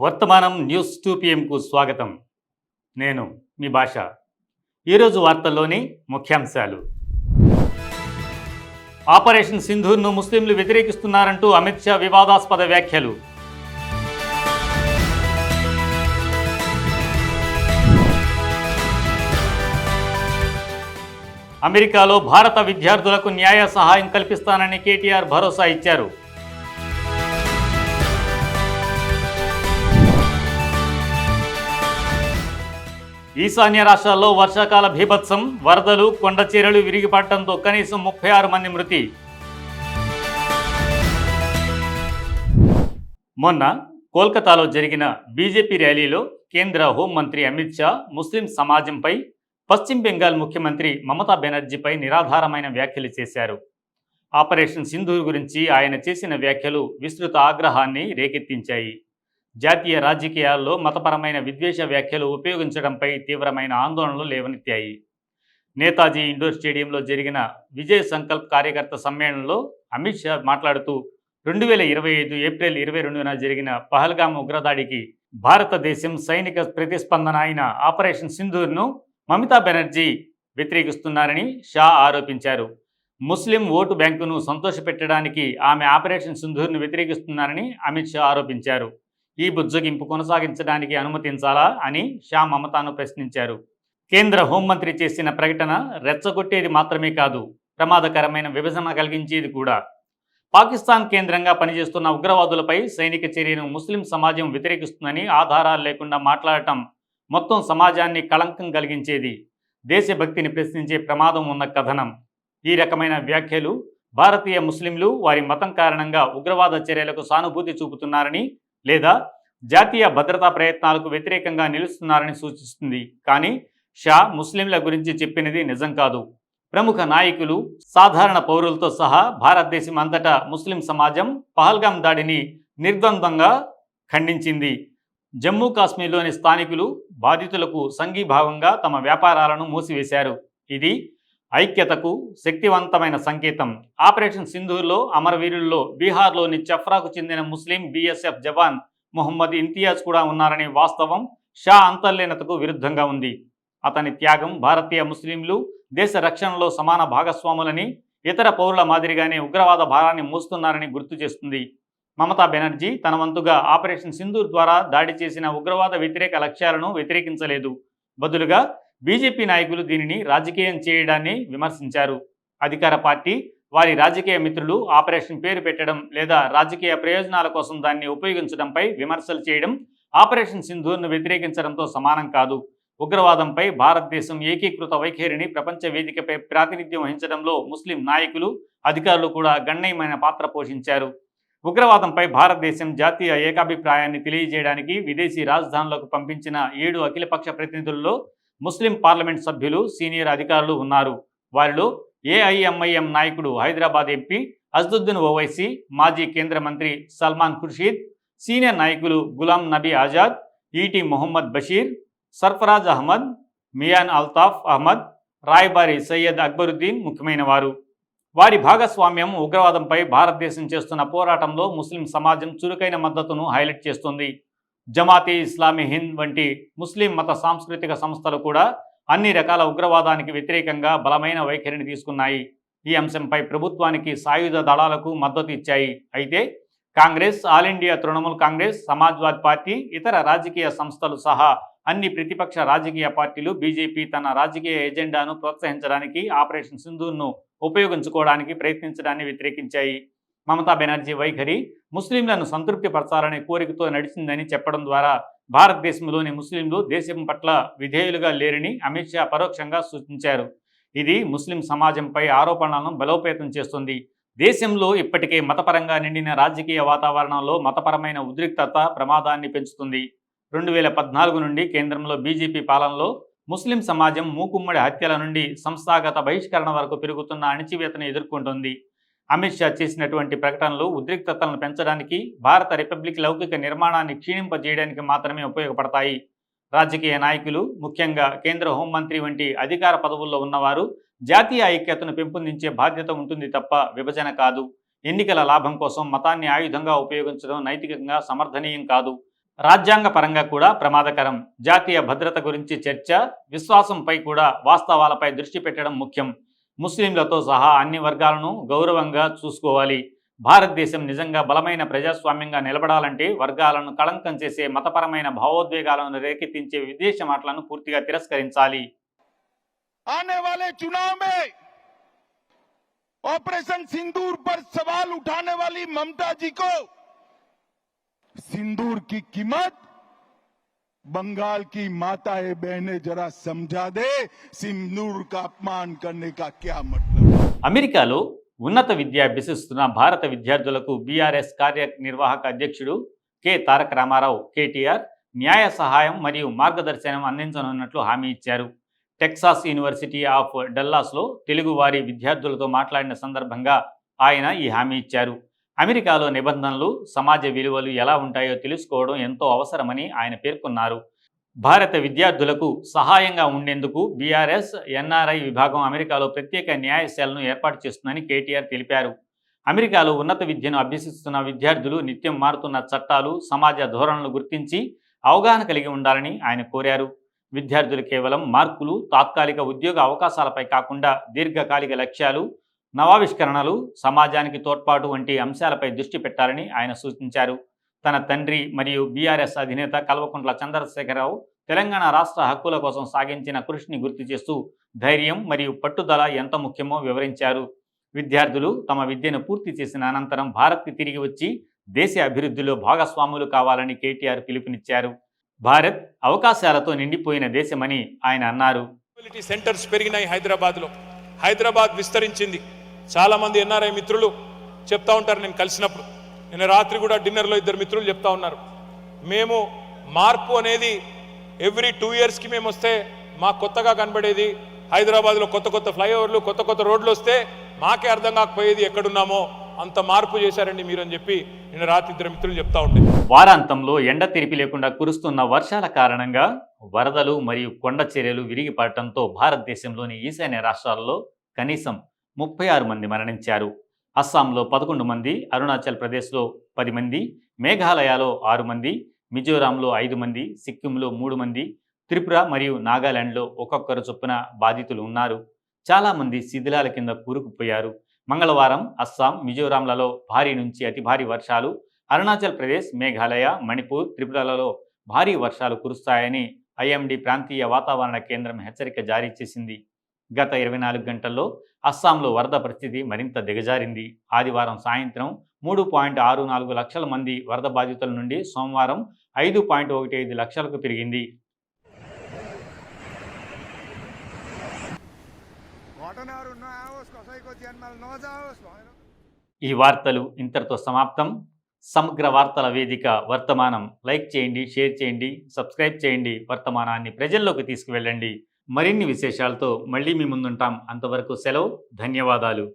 వర్తమానం news two పిఎంకు స్వాగతం. నేను మీ భాష. ఈరోజు వార్తల్లోని ముఖ్యాంశాలు. ఆపరేషన్ సింధూర్ను ముస్లింలు వ్యతిరేకిస్తున్నారంటూ అమిత్ షా వివాదాస్పద వ్యాఖ్యలు. అమెరికాలో భారత విద్యార్థులకు న్యాయ సహాయం కల్పిస్తానని కేటీఆర్ భరోసా ఇచ్చారు. ఈశాన్య రాష్ట్రాల్లో వర్షాకాల భీభత్సం వరదలు కొండచీరలు విరిగిపడటంతో కనీసం ముప్పై ఆరు మంది మృతి. మొన్న కోల్కతాలో జరిగిన బీజేపీ ర్యాలీలో కేంద్ర హోంమంత్రి అమిత్ షా ముస్లిం సమాజంపై పశ్చిమ బెంగాల్ ముఖ్యమంత్రి మమతా బెనర్జీపై నిరాధారమైన వ్యాఖ్యలు చేశారు. ఆపరేషన్ సింధూర్ గురించి ఆయన చేసిన వ్యాఖ్యలు విస్తృత ఆగ్రహాన్ని రేకెత్తించాయి. జాతీయ రాజకీయాల్లో మతపరమైన విద్వేష వ్యాఖ్యలు ఉపయోగించడంపై తీవ్రమైన ఆందోళనలు లేవనెత్తాయి. నేతాజీ ఇండోర్ స్టేడియంలో జరిగిన విజయ్ సంకల్ప్ కార్యకర్త సమ్మేళనంలో అమిత్ షా మాట్లాడుతూ రెండు వేల ఇరవై ఐదు ఏప్రిల్ ఇరవై రెండున జరిగిన పహల్గామ్ ఉగ్రదాడికి భారతదేశం సైనిక ప్రతిస్పందన అయిన ఆపరేషన్ సింధూర్ను మమతా బెనర్జీ వ్యతిరేకిస్తున్నారని షా ఆరోపించారు. ముస్లిం ఓటు బ్యాంకును సంతోషపెట్టడానికి ఆమె ఆపరేషన్ సింధూర్ను వ్యతిరేకిస్తున్నారని అమిత్ షా ఆరోపించారు. ఈ బుజ్జగింపు కొనసాగించడానికి అనుమతించాలా అని షా మమతాను ప్రశ్నించారు. కేంద్ర హోంమంత్రి చేసిన ప్రకటన రెచ్చగొట్టేది మాత్రమే కాదు ప్రమాదకరమైన విభజన కలిగించేది కూడా. పాకిస్తాన్ కేంద్రంగా పనిచేస్తున్న ఉగ్రవాదులపై సైనిక చర్యను ముస్లిం సమాజం వ్యతిరేకిస్తుందని ఆధారాలు లేకుండా మాట్లాడటం మొత్తం సమాజాన్ని కళంకం కలిగించేది. దేశభక్తిని ప్రశ్నించే ప్రమాదం ఉన్న కథనం. ఈ రకమైన వ్యాఖ్యలు భారతీయ ముస్లింలు వారి మతం కారణంగా ఉగ్రవాద చర్యలకు సానుభూతి చూపుతున్నారని లేదా జాతీయ భద్రతా ప్రయత్నాలకు వ్యతిరేకంగా నిలుస్తున్నారని సూచిస్తుంది. కానీ షా ముస్లింల గురించి చెప్పినది నిజం కాదు. ప్రముఖ నాయకులు సాధారణ పౌరులతో సహా భారతదేశం అంతటా ముస్లిం సమాజం పహల్గాం దాడిని నిర్ద్వందంగా ఖండించింది. జమ్మూ కాశ్మీర్లోని స్థానికులు బాధితులకు సంఘీభావంగా తమ వ్యాపారాలను మూసివేశారు. ఇది ఐక్యతకు శక్తివంతమైన సంకేతం. ఆపరేషన్ సింధూర్లో అమరవీరుల్లో బీహార్లోని చఫ్రాకు చెందిన ముస్లిం బీఎస్ఎఫ్ జవాన్ మొహమ్మద్ ఇంతియాజ్ కూడా ఉన్నారనే వాస్తవం షా అంతర్లీనతకు విరుద్ధంగా ఉంది. అతని త్యాగం భారతీయ ముస్లింలు దేశ రక్షణలో సమాన భాగస్వాములని ఇతర పౌరుల మాదిరిగానే ఉగ్రవాద భారాన్ని మోస్తున్నారని గుర్తు చేస్తుంది. మమతా బెనర్జీ తన వంతుగా ఆపరేషన్ సింధూర్ ద్వారా దాడి చేసిన ఉగ్రవాద వ్యతిరేక లక్ష్యాలను వ్యతిరేకించలేదు. బదులుగా బీజేపీ నాయకులు దీనిని రాజకీయం చేయడాన్ని విమర్శించారు. అధికార పార్టీ వారి రాజకీయ మిత్రులు ఆపరేషన్ పేరు పెట్టడం లేదా రాజకీయ ప్రయోజనాల కోసం దాన్ని ఉపయోగించడంపై విమర్శలు చేయడం ఆపరేషన్ సింధూర్ను వ్యతిరేకించడంతో సమానం కాదు. ఉగ్రవాదంపై భారతదేశం ఏకీకృత వైఖరిని ప్రపంచ వేదికపై ప్రాతినిధ్యం వహించడంలో ముస్లిం నాయకులు అధికారులు కూడా గణనీయమైన పాత్ర పోషించారు. ఉగ్రవాదంపై భారతదేశం జాతీయ ఏకాభిప్రాయాన్ని తెలియజేయడానికి విదేశీ రాజధానులకు పంపించిన ఏడు అఖిలపక్ష ప్రతినిధుల్లో ముస్లిం పార్లమెంట్ సభ్యులు సీనియర్ అధికారులు ఉన్నారు. వారిలో ఏఐఎంఐఎం నాయకుడు హైదరాబాద్ ఎంపీ అజదుద్దీన్ ఓవైసీ మాజీ కేంద్ర మంత్రి సల్మాన్ ఖుర్షీద్ సీనియర్ నాయకులు గులాం నబీ ఆజాద్ ఈటీ మొహమ్మద్ బషీర్ సర్ఫరాజ్ అహ్మద్ మియాన్ అల్తాఫ్ అహ్మద్ రాయబారి సయ్యద్ అక్బరుద్దీన్ ముఖ్యమైన వారు వారి భాగస్వామ్యం ఉగ్రవాదంపై భారతదేశం చేస్తున్న పోరాటంలో ముస్లిం సమాజం చురుకైన మద్దతును హైలైట్ చేస్తుంది. జమాతే ఇస్లామీ హింద్ వంటి ముస్లిం మత సాంస్కృతిక సంస్థలు కూడా అన్ని రకాల ఉగ్రవాదానికి వ్యతిరేకంగా బలమైన వైఖరిని తీసుకున్నాయి. ఈ అంశంపై ప్రభుత్వానికి సాయుధ దళాలకు మద్దతు ఇచ్చాయి. అయితే Congress all India Trinamool Congress Samajwadi party ఇతర రాజకీయ సంస్థలు సహా అన్ని ప్రతిపక్ష రాజకీయ పార్టీలు బీజేపీ తన రాజకీయ ఎజెండాను ప్రోత్సహించడానికి ఆపరేషన్ సింధూర్ను ఉపయోగించుకోవడానికి ప్రయత్నించడాన్ని వ్యతిరేకించాయి. మమతా బెనర్జీ వైఖరి ముస్లింలను సంతృప్తిపరచాలనే కోరికతో నడిచిందని చెప్పడం ద్వారా భారతదేశంలోని ముస్లింలు దేశం పట్ల విధేయులుగా లేరని అమిత్ షా పరోక్షంగా సూచించారు. ఇది ముస్లిం సమాజంపై ఆరోపణలను బలోపేతం చేస్తుంది. దేశంలో ఇప్పటికే మతపరంగా నిండిన రాజకీయ వాతావరణంలో మతపరమైన ఉద్రిక్తత ప్రమాదాన్ని పెంచుతుంది. రెండు వేల పద్నాలుగు నుండి కేంద్రంలో బీజేపీ పాలనలో ముస్లిం సమాజం మూకుమ్మడి హత్యల నుండి సంస్థాగత బహిష్కరణ వరకు పెరుగుతున్న అణిచివేతను ఎదుర్కొంటుంది. అమిత్ షా చేసినటువంటి ప్రకటనలు ఉద్రిక్తతలను పెంచడానికి భారత రిపబ్లిక్ లౌకిక నిర్మాణాన్ని క్షీణింపజేయడానికి మాత్రమే ఉపయోగపడతాయి. రాజకీయ నాయకులు ముఖ్యంగా కేంద్ర హోంమంత్రి వంటి అధికార పదవుల్లో ఉన్నవారు జాతీయ ఐక్యతను పెంపొందించే బాధ్యత ఉంటుంది తప్ప విభజన కాదు. ఎన్నికల లాభం కోసం మతాన్ని ఆయుధంగా ఉపయోగించడం నైతికంగా సమర్థనీయం కాదు. రాజ్యాంగ పరంగా కూడా ప్రమాదకరం. జాతీయ భద్రత గురించి చర్చ విశ్వాసంపై కూడా వాస్తవాలపై దృష్టి పెట్టడం ముఖ్యం. ముస్లింలతో సహా అన్ని వర్గాలను గౌరవంగా చూసుకోవాలి భారతదేశం నిజంగా బలమైన ప్రజాస్వామ్యంగా నిలబడాలంటే వర్గాలను కళంకం చేసే మతపరమైన భావోద్వేగాలను రేకెత్తించే విదేశ మాటలను పూర్తిగా తిరస్కరించాలి आने वाले चुनाव में ऑपरेशन सिंदूर पर सवाल उठाने वाली ममता जी को सिंदूर की कीमत बंगाल की माताएं बहनें जरा समझा दे सिंदूर का अपमान करने का क्या मतलब है అమెరికాలో ఉన్నత విద్య అభ్యసిస్తున్న భారత విద్యార్థులకు బీఆర్ఎస్ కార్యనిర్వాహక అధ్యక్షుడు కె తారక రామారావు కేటీఆర్ న్యాయ సహాయం మరియు మార్గదర్శనం అందించనున్నట్లు హామీ ఇచ్చారు టెక్సాస్ యూనివర్సిటీ ఆఫ్ డల్లాస్లో తెలుగు వారి విద్యార్థులతో మాట్లాడిన సందర్భంగా ఆయన ఈ హామీ ఇచ్చారు అమెరికాలో నిబంధనలు సమాజ విలువలు ఎలా ఉంటాయో తెలుసుకోవడం ఎంతో అవసరమని ఆయన పేర్కొన్నారు. భారత విద్యార్థులకు సహాయంగా ఉండేందుకు బీఆర్ఎస్ ఎన్ఆర్ఐ విభాగం అమెరికాలో ప్రత్యేక న్యాయశాలను ఏర్పాటు చేస్తుందని కేటీఆర్ తెలిపారు. అమెరికాలో ఉన్నత విద్యను అభ్యసిస్తున్న విద్యార్థులు నిత్యం మారుతున్న చట్టాలు సమాజ ధోరణులు గుర్తించి అవగాహన కలిగి ఉండాలని ఆయన కోరారు. విద్యార్థులు కేవలం మార్కులు తాత్కాలిక ఉద్యోగ అవకాశాలపై కాకుండా దీర్ఘకాలిక లక్ష్యాలు నవావిష్కరణలు సమాజానికి తోడ్పాటు వంటి అంశాలపై దృష్టి పెట్టాలని ఆయన సూచించారు. తన తండ్రి మరియు బీఆర్ఎస్ అధినేత కల్వకుంట్ల చంద్రశేఖరరావు తెలంగాణ రాష్ట్ర హక్కుల కోసం సాగించిన కృషిని గుర్తు చేస్తూ ధైర్యం మరియు పట్టుదల ఎంత ముఖ్యమో వివరించారు. విద్యార్థులు తమ విద్యను పూర్తి చేసిన అనంతరం భారత్కి తిరిగి వచ్చి దేశ అభివృద్ధిలో భాగస్వాములు కావాలని కేటీఆర్ పిలుపునిచ్చారు. భారత్ అవకాశాలతో నిండిపోయిన దేశమని ఆయన అన్నారు. సెంటర్స్ పెరిగినాయి హైదరాబాద్లో. హైదరాబాద్ విస్తరించింది. చాలామంది ఎన్ఆర్ఐ మిత్రులు చెప్తా ఉంటారు నేను కలిసినప్పుడు. నిన్న రాత్రి కూడా డిన్నర్లో ఇద్దరు మిత్రులు చెప్తా ఉన్నారు. మేము మార్పు అనేది ఎవ్రీ టూ ఇయర్స్కి మేము వస్తే మా కొత్తగా కనబడేది హైదరాబాద్లో కొత్త కొత్త ఫ్లైఓవర్లు కొత్త కొత్త రోడ్లు వస్తే మాకే అర్థం కాకపోయేది ఎక్కడున్నామో అంత మార్పు చేశారండి మీరు అని చెప్పి నిన్న రాత్రి ఇద్దరు మిత్రులు చెప్తా ఉండే వారాంతంలో ఎండ తిరిపి లేకుండా కురుస్తున్న వర్షాల కారణంగా వరదలు మరియు కొండ చర్యలు విరిగిపడటంతో భారతదేశంలోని ఈశాన్య రాష్ట్రాల్లో కనీసం ముప్పై ఆరు మంది మరణించారు. అస్సాంలో పదకొండు మంది అరుణాచల్ ప్రదేశ్లో పది మంది మేఘాలయలో ఆరు మంది మిజోరాంలో ఐదు మంది సిక్కింలో మూడు మంది త్రిపుర మరియు నాగాలాండ్లో ఒక్కొక్కరు చొప్పున బాధితులు ఉన్నారు. చాలామంది శిథిలాల కింద కూరుకుపోయారు. మంగళవారం అస్సాం మిజోరాంలలో భారీ నుంచి అతి భారీ వర్షాలు అరుణాచల్ ప్రదేశ్ మేఘాలయ మణిపూర్ త్రిపురలలో భారీ వర్షాలు కురుస్తాయని ఐఎండీ ప్రాంతీయ వాతావరణ కేంద్రం హెచ్చరిక జారీ చేసింది. గత ఇరవై నాలుగు గంటల్లో అస్సాంలో వరద పరిస్థితి మరింత దిగజారింది. ఆదివారం సాయంత్రం మూడు పాయింట్ ఆరు నాలుగు లక్షల మంది వరద బాధితుల నుండి సోమవారం ఐదు పాయింట్ ఒకటి ఐదు లక్షలకు పెరిగింది. ఈ వార్తలు ఇంతటితో సమాప్తం. సమగ్ర వార్తల వేదిక వర్తమానం. లైక్ చేయండి షేర్ చేయండి సబ్స్క్రైబ్ చేయండి. వర్తమానాన్ని ప్రజల్లోకి తీసుకువెళ్ళండి. మరిన్ని విశేషాలతో మళ్ళీ మీ ముందుంటాం. అంతవరకు సెలవు ధన్యవాదాలు.